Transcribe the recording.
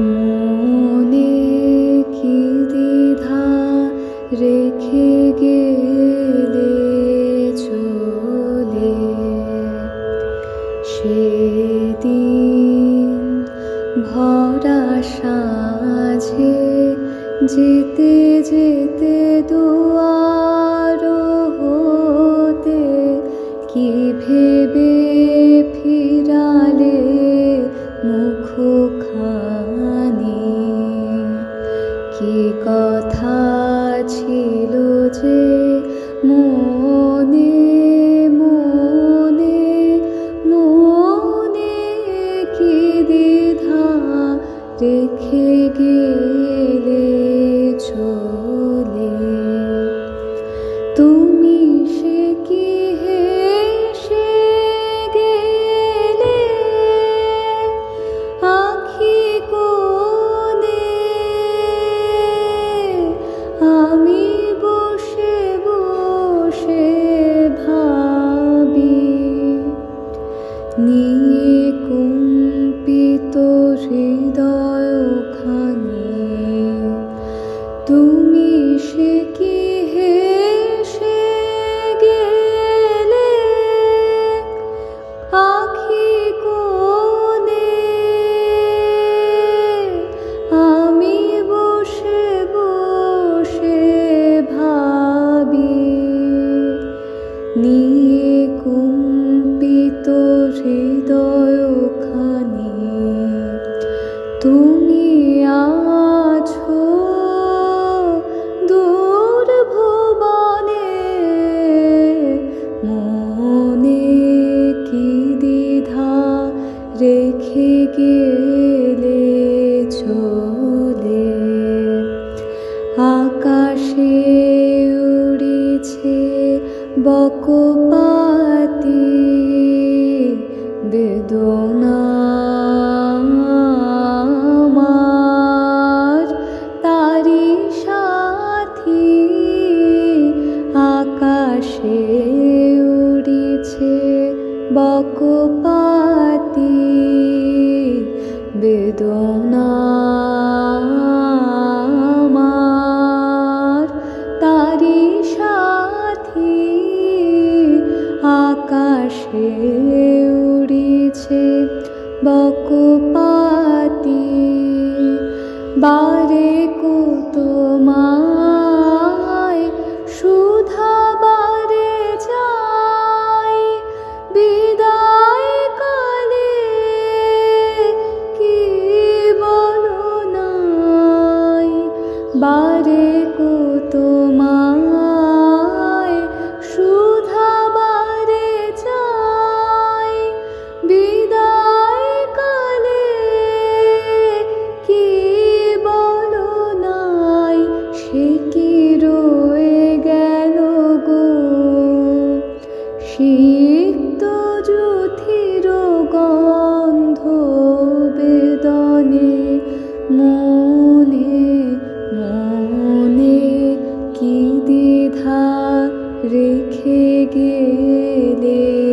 মনে রেখে গেলে সেদিন ভরা সাঝে যেতে যেতে দুয়ার ছিল যে মনে মনে মনে কি দ্বিধা রেখে তুমি সে কি হেসে গেলে? আখি কোণে আমি বসে বসে ভাবি, নিয়ে কুম্পিত হৃদয়খানি। তুমি গেলে চলে। আকাশে উড়িছে বকপাতি বেদনা তারি সাথী আকাশে উড়িছে বকপাতি বকপাতি বারে কুতমায় সুধা বারে যাই বিদায় কালে কি বলো নাই বারে কুতমায় সিক্ত যুথির গন্ধ বেদনে মনে মনে কি দ্বিধা রেখে গেলেছো?